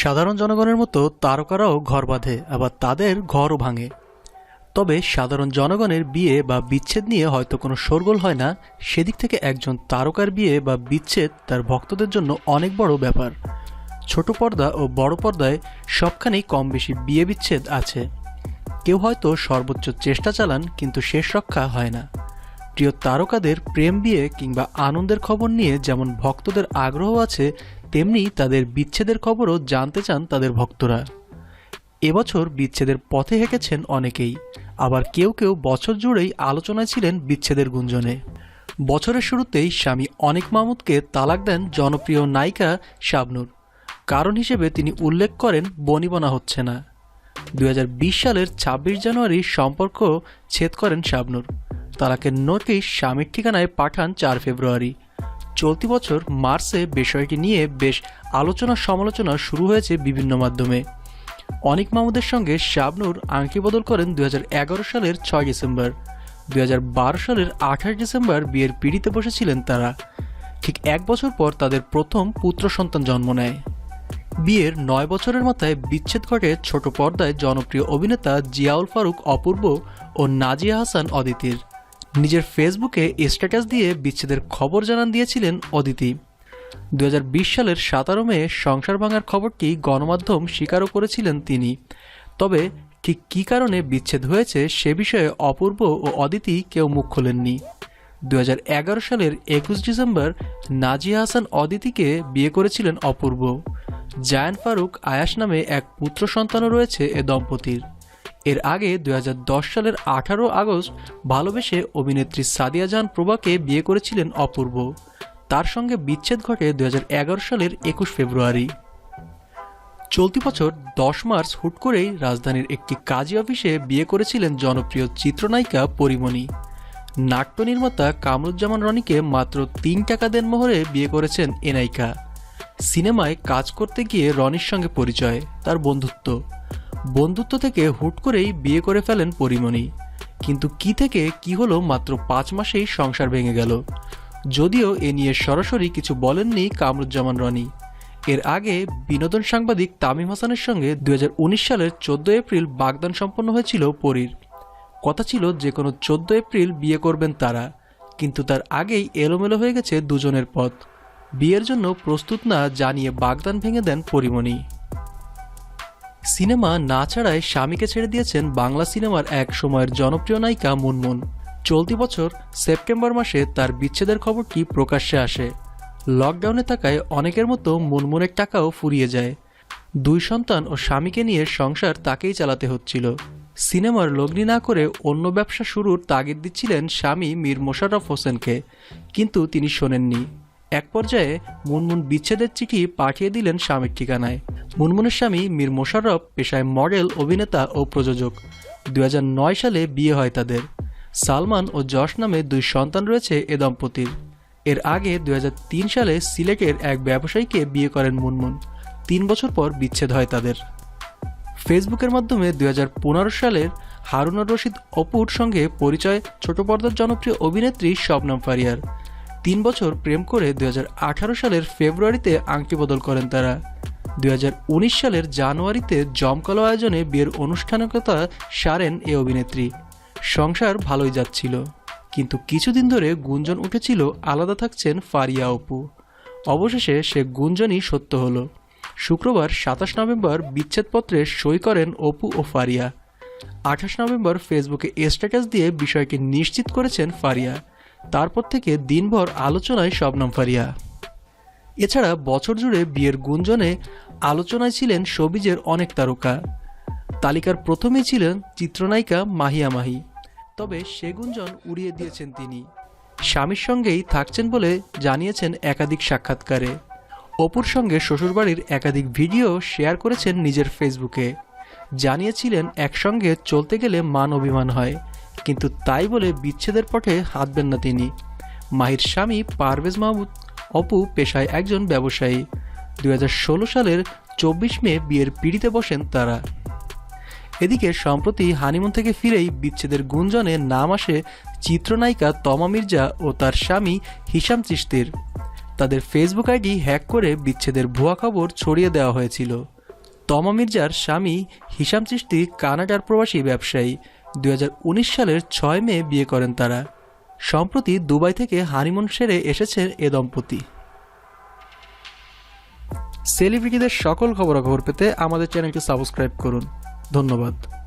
সাধারণ জনগণের মতো তারকারাও ঘর বাঁধে, আবার তাদের ঘরও ভাঙে। তবে সাধারণ জনগণের বিয়ে বা বিচ্ছেদ নিয়ে হয়তো কোনো শোরগোল হয় না, সেদিক থেকে একজন তারকার বিয়ে বা বিচ্ছেদ তার ভক্তদের জন্য অনেক বড় ব্যাপার। ছোট পর্দা ও বড় পর্দায় সবখানেই কম বেশি বিয়ে বিচ্ছেদ আছে। কেউ হয়তো সর্বোচ্চ চেষ্টা চালান, কিন্তু শেষ রক্ষা হয় না। প্রিয় তারকাদের প্রেম বিয়ে কিংবা আনন্দের খবর নিয়ে যেমন ভক্তদের আগ্রহ আছে তেমনি তাদের বিচ্ছেদের খবরও জানতে চান তাদের ভক্তরা। এবছর বিচ্ছেদের পথে হেঁকেছেন অনেকেই। আবার কেউ কেউ বছর জুড়েই আলোচনায় ছিলেন বিচ্ছেদের গুঞ্জনে। বছরের শুরুতেই স্বামী অনেক মাহমুদকে তালাক দেন জনপ্রিয় নায়িকা শাবনুর। কারণ হিসেবে তিনি উল্লেখ করেন, বনিবনা হচ্ছে না। দু হাজার বিশ সালের ২৬ জানুয়ারি সম্পর্ক ছেদ করেন শাবনুর। তালাকের নোটিশ স্বামীর ঠিকানায় পাঠান চার ফেব্রুয়ারি। চলতি বছর মার্চে বিষয়টি নিয়ে বেশ আলোচনা সমালোচনা শুরু হয়েছে বিভিন্ন মাধ্যমে। অনিক মাহমুদের সঙ্গে শাবনুর আংটি বদল করেন দু হাজার এগারো সালের ছয় ডিসেম্বর। দু হাজার বারো সালের আঠাশ ডিসেম্বর বিয়ের পিড়িতে বসেছিলেন তারা। ঠিক এক বছর পর তাদের প্রথম পুত্র সন্তান জন্ম নেয়। বিয়ের নয় বছরের মাথায় বিচ্ছেদ ঘটে ছোট পর্দায় জনপ্রিয় অভিনেতা জিয়াউল ফারুক অপূর্ব ও নাজিয়া হাসান অদিতির। নিজের ফেসবুকে স্ট্যাটাস দিয়ে বিচ্ছেদের খবর জানান দিয়েছিলেন অদিতি। দু হাজার বিশ সালের সাতারো মে সংসার ভাঙার খবরটি গণমাধ্যম স্বীকারও করেছিলেন তিনি। তবে ঠিক কী কারণে বিচ্ছেদ হয়েছে সে বিষয়ে অপূর্ব ও অদিতি কেউ মুখ খোলেননি। দু হাজার এগারো সালের একুশ ডিসেম্বর নাজিয়া হাসান অদিতিকে বিয়ে করেছিলেন অপূর্ব। জায়ান ফারুক আয়াস নামে এক পুত্র সন্তানও রয়েছে এ দম্পতির। এর আগে দু হাজার দশ সালের আঠারো আগস্ট ভালোবেসে অভিনেত্রী সাদিয়া জাহান প্রভাকে বিয়ে করেছিলেন অপূর্ব। তার সঙ্গে বিচ্ছেদ ঘটে দুই হাজার এগারো সালের একুশ ফেব্রুয়ারি। চলতি বছর দশ মার্চ হুট করেই রাজধানীর একটি কাজী অফিসে বিয়ে করেছিলেন জনপ্রিয় চিত্রনায়িকা পরিমণি। নাট্য নির্মাতা কামরুজ্জামান রনিকে মাত্র তিন টাকা দেন মোহরে বিয়ে করেছেন এ নায়িকা। সিনেমায় কাজ করতে গিয়ে রনির সঙ্গে পরিচয়, তার বন্ধুত্ব। বন্ধুত্ব থেকে হুট করেই বিয়ে করে ফেলেন পরিমণি। কিন্তু কি থেকে কি হলো মাত্র পাঁচ মাসেই সংসার ভেঙে গেল। যদিও এ নিয়ে সরাসরি কিছু বলেননি কামরুজ্জামান রনি। এর আগে বিনোদন সাংবাদিক তামিম হাসানের সঙ্গে দু হাজার উনিশ সালের চোদ্দ এপ্রিল বাগদান সম্পন্ন হয়েছিল পরীর। কথা ছিল যে কোনো চোদ্দ এপ্রিল বিয়ে করবেন তারা, কিন্তু তার আগেই এলোমেলো হয়ে গেছে দুজনের পথ। বিয়ের জন্য প্রস্তুত না জানিয়ে বাগদান ভেঙে দেন পরিমণি। সিনেমা না ছাড়ায় স্বামীকে ছেড়ে দিয়েছেন বাংলা সিনেমার এক সময়ের জনপ্রিয় নায়িকা মুনমুন। চলতি বছর সেপ্টেম্বর মাসে তার বিচ্ছেদের খবরটি প্রকাশ্যে আসে? লকডাউনে থাকায় অনেকের মতো মুনমুনের টাকাও ফুরিয়ে যায়। দুই সন্তান ও স্বামীকে নিয়ে সংসার তাকেই চালাতে হচ্ছিল। সিনেমার লগ্নি না করে অন্য ব্যবসা শুরুর তাগিদ দিচ্ছিলেন স্বামী মীর মোশাররফ হোসেনকে, কিন্তু তিনি শোনেননি। এক পর্যায়ে মুনমুন বিচ্ছেদের চিঠি পাঠিয়ে দিলেন স্বামীর ঠিকানায়। মুনমুনের স্বামী মীর মোশাররফ পেশায় মডেল, অভিনেতা ও প্রযোজক। দুই হাজার নয় সালে বিয়ে হয় তাদের। সালমান ও যশ নামে দুই সন্তান রয়েছে এ দম্পতির। এর আগে দুই হাজার তিন সালে সিলেটের এক ব্যবসায়ীকে বিয়ে করেন মুনমুন। তিন বছর পর বিচ্ছেদ হয় তাদের। ফেসবুকের মাধ্যমে দুই হাজার পনেরো সালের হারুনুর রশিদ অপুর সঙ্গে পরিচয়, ছোট পর্দার জনপ্রিয় অভিনেত্রী শবনম ফারিয়ার। তিন বছর প্রেম করে দুই হাজার আঠারো সালের ফেব্রুয়ারিতে আংটি বদল করেন তারা। দুই হাজার উনিশ সালের জানুয়ারিতে জমকালো আয়োজনে বিয়ের আনুষ্ঠানিকতা সারেন এ অভিনেত্রী। সংসার ভালোই যাচ্ছিল। কিন্তু কিছুদিন ধরে গুঞ্জন উঠেছিল, আলাদা থাকছেন ফারিয়া অপু। অবশেষে সে গুঞ্জনই সত্য হলো। শুক্রবার সাতাশ নভেম্বর বিচ্ছেদপত্রে সই করেন অপু ও ফারিয়া। আঠাশ নভেম্বর ফেসবুকে স্ট্যাটাস দিয়ে বিষয়টি নিশ্চিত করেছেন ফারিয়া। তারপর থেকে দিনভর আলোচনায় শবনম ফারিয়া। এছাড়া বছর জুড়ে বিয়ের গুঞ্জনে আলোচনায় ছিলেন সবিজের অনেক তারকা। তালিকার প্রথমেই ছিলেন চিত্রনায়িকা মাহিয়া মাহি। তবে সে গুঞ্জন উড়িয়ে দিয়েছেন তিনি। স্বামীর সঙ্গেই থাকছেন বলে জানিয়েছেন একাধিক সাক্ষাৎকারে। অপুর সঙ্গে শ্বশুরবাড়ির একাধিক ভিডিও শেয়ার করেছেন নিজের ফেসবুকে। জানিয়েছিলেন, একসঙ্গে চলতে গেলে মান অভিমান হয়, কিন্তু তাই বলে বিচ্ছেদের পথে হাঁটবেন না তিনি। মাহির স্বামী পারভেজ মাহমুদ অপু পেশায় একজন ব্যবসায়ী। দুই হাজার ষোলো সালের চব্বিশ মে বিয়ের পিড়িতে বসেন তারা। এদিকে সম্প্রতি হানিমুন থেকে ফিরেই বিচ্ছেদের গুঞ্জনে নাম আসে চিত্রনায়িকা তমা মির্জা ও তার স্বামী হিসাম চিস্তির তাদের ফেসবুক আইডি হ্যাক করে বিচ্ছেদের ভুয়া খবর ছড়িয়ে দেওয়া হয়েছিল। তমা মির্জার স্বামী হিসাম চিশতি কানাডার প্রবাসী ব্যবসায়ী। দুই হাজার উনিশ সালের ছয় মে বিয়ে করেন তারা। সম্প্রতি দুবাই থেকে হানিমুন সেরে এসেছেন এ দম্পতি। সেলিব্রিটিদের সকল খবরাখবর পেতে আমাদের চ্যানেলটি সাবস্ক্রাইব করুন। ধন্যবাদ।